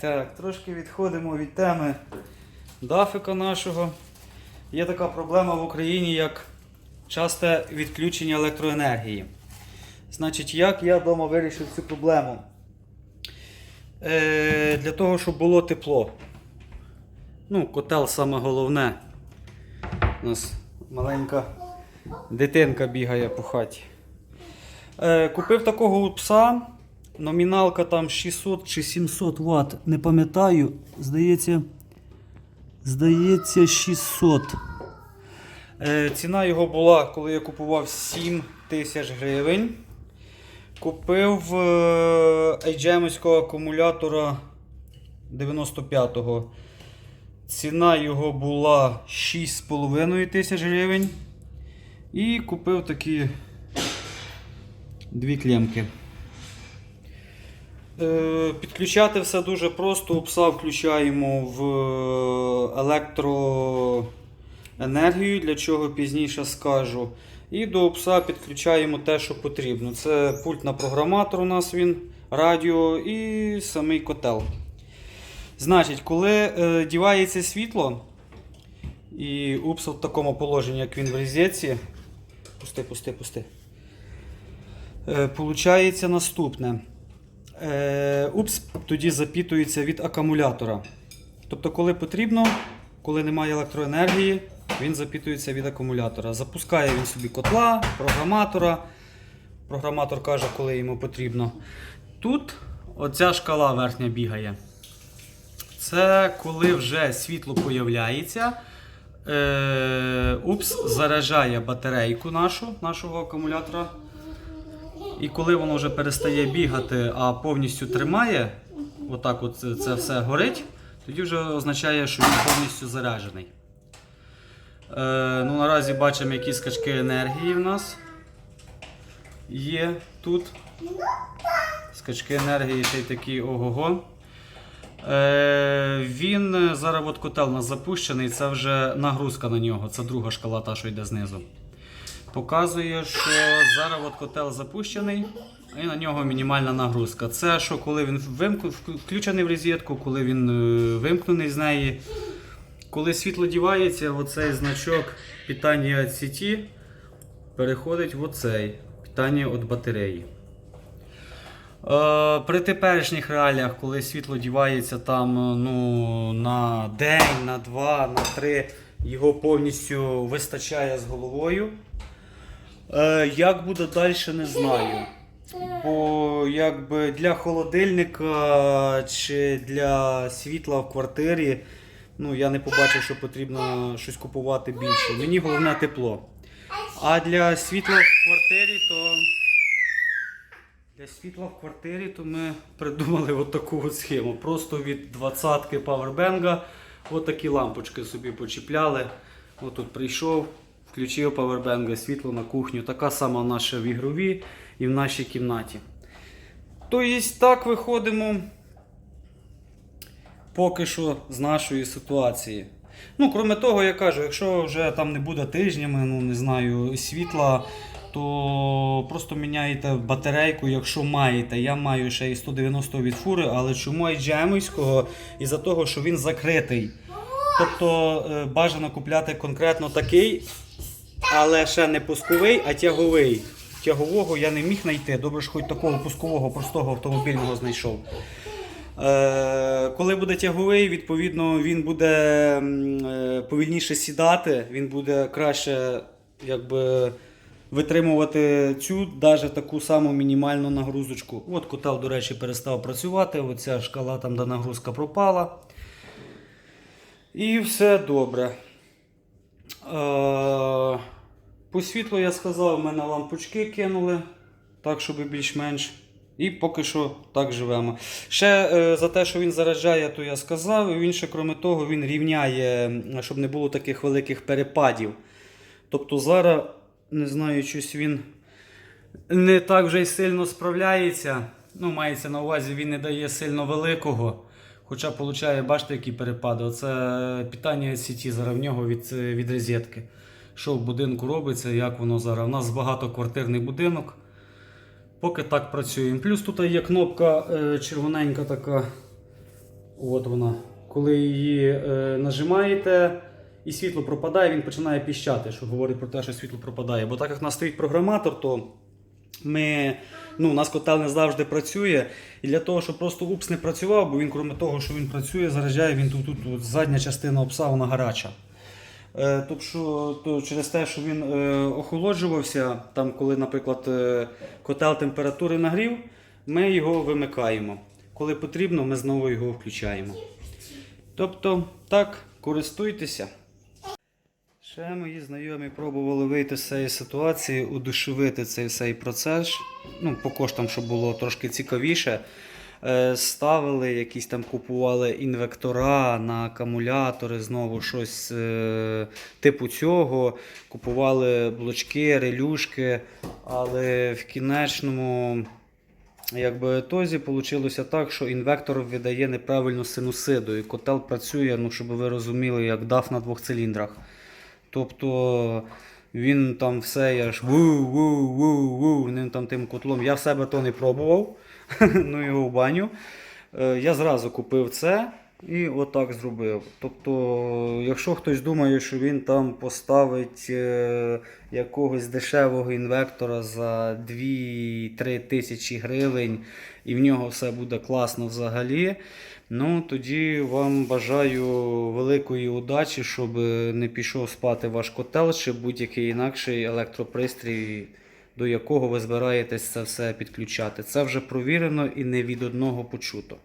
Так, трошки відходимо від теми дафика нашого. Є така проблема в Україні, як часте відключення електроенергії. Значить, як я вдома вирішив цю проблему? Е, для того, щоб було тепло. Ну, котел саме головне. У нас маленька дитинка бігає по хаті. Е, купив такого пса. Номіналка там 600 чи 700 Вт, не пам'ятаю. Здається, здається, 600. Е, ціна його була, коли я купував 7 тисяч гривень. Купив е, HM-ського акумулятора 95-го. Ціна його була 6,5 тисяч гривень. І купив такі дві клемки. Е, Підключати все дуже просто. У пса включаємо в електроенергію, для чого пізніше скажу. І до пса підключаємо те, що потрібно. Це пульт на програматор у нас він, радіо і самий котел. Значить, коли е, дівається світло, і упс в такому положенні, як він в розетці. Пусти, пусти, пусти. Е, Получається наступне. Е, упс тоді запітується від акумулятора. Тобто, коли потрібно, коли немає електроенергії, він запітується від акумулятора. Запускає він собі котла, програматора. Програматор каже, коли йому потрібно. Тут оця шкала верхня бігає. Це коли вже світло появляється. Е, упс заряджає батарейку нашу, нашого акумулятора. І коли воно вже перестає бігати, а повністю тримає, отак от це- все горить, тоді вже означає, що він повністю заряджений. Е, ну, наразі бачимо, які скачки енергії в нас є тут. Скачки енергії ще й такі ого-го. Е, він зараз от котел у нас запущений, це вже нагрузка на нього, це друга шкала, та, що йде знизу. Показує, що зараз от котел запущений, і на нього мінімальна нагрузка. Це що коли він вимк- включений в розетку, коли він е, вимкнений з неї. Коли світло дівається, оцей значок питання від сіті переходить в оцей питання від батареї. Е, При теперішніх реаліях, коли світло дівається там е, ну, на день, на два, на три, його повністю вистачає з головою. Е, Як буде далі, не знаю. Бо якби для холодильника чи для світла в квартирі, ну я не побачив, що потрібно щось купувати більше. Мені головне тепло. А для світла в квартирі, то. Для світла в квартирі то ми придумали от таку от схему. Просто від 20-ки павербенга от такі лампочки собі почіпляли. От тут прийшов, включив павербенга, світло на кухню. Така сама наша в ігровій і в нашій кімнаті. Тобто так виходимо поки що з нашої ситуації. Ну, крім того, я кажу, якщо вже там не буде тижнями, ну не знаю, світла, то просто міняєте батарейку, якщо маєте. Я маю ще і 190 від фури, але чому IGM-ського? Із-за того, що він закритий. Тобто е, бажано купляти конкретно такий, але ще не пусковий, а тяговий. Тягового я не міг знайти. Добре, що хоч такого пускового простого автомобільного знайшов. Е, коли буде тяговий, відповідно, він буде е, повільніше сідати, він буде краще якби, витримувати цю навіть таку саму мінімальну нагрузочку. От котел, до речі, перестав працювати, оця шкала там, де нагрузка пропала. І все добре. Е, по світлу я сказав, в мене лампочки кинули, так, щоб більш-менш. І поки що так живемо. Ще е, за те, що він заряджає, то я сказав. Він ще, крім того, він рівняє, щоб не було таких великих перепадів. Тобто зараз, не знаю, щось він не так вже й сильно справляється. Ну, мається на увазі, він не дає сильно великого. Хоча получає, бачите, які перепади. Оце питання сіті зараз в нього від, е, від розетки. Що в будинку робиться, як воно зараз. У нас багатоквартирний будинок. Поки так працюємо. Плюс тут є кнопка е, червоненька така От вона. Коли її е, нажимаєте і світло пропадає, він починає піщати, що говорить про те, що світло пропадає. Бо так як в нас стоїть програматор, то ми, ну, у нас котел не завжди працює. І для того, щоб просто упс не працював, бо він, крім того, що він працює, заряджає він тут, тут, тут задня частина опса, вона гаряча. Е, тобто, що, то через те, що він е, охолоджувався, там, коли, наприклад, е, котел температури нагрів, ми його вимикаємо. Коли потрібно, ми знову його включаємо. Тобто, так, користуйтеся. Ще мої знайомі пробували вийти з цієї ситуації, удушевити цей цей процес. Ну, по коштам, щоб було трошки цікавіше. Е, Ставили якісь там купували інвектора на акумулятори, знову щось е, типу цього. Купували блочки, релюшки, але в кінечному якби тозі вийшло так, що інвектор видає неправильну синусиду, і котел працює, ну, щоб ви розуміли, як DAF на двох циліндрах. Тобто він там все, я ж ву-ву-ву-ву, ним там тим котлом. Я в себе то не пробував, ну його в баню. Е, Я зразу купив це і отак зробив. Тобто, якщо хтось думає, що він там поставить е, якогось дешевого інвектора за 2-3 тисячі гривень, і в нього все буде класно взагалі. Ну, тоді вам бажаю великої удачі, щоб не пішов спати ваш котел чи будь-який інакший електропристрій, до якого ви збираєтесь це все підключати. Це вже провірено і не від одного почуто.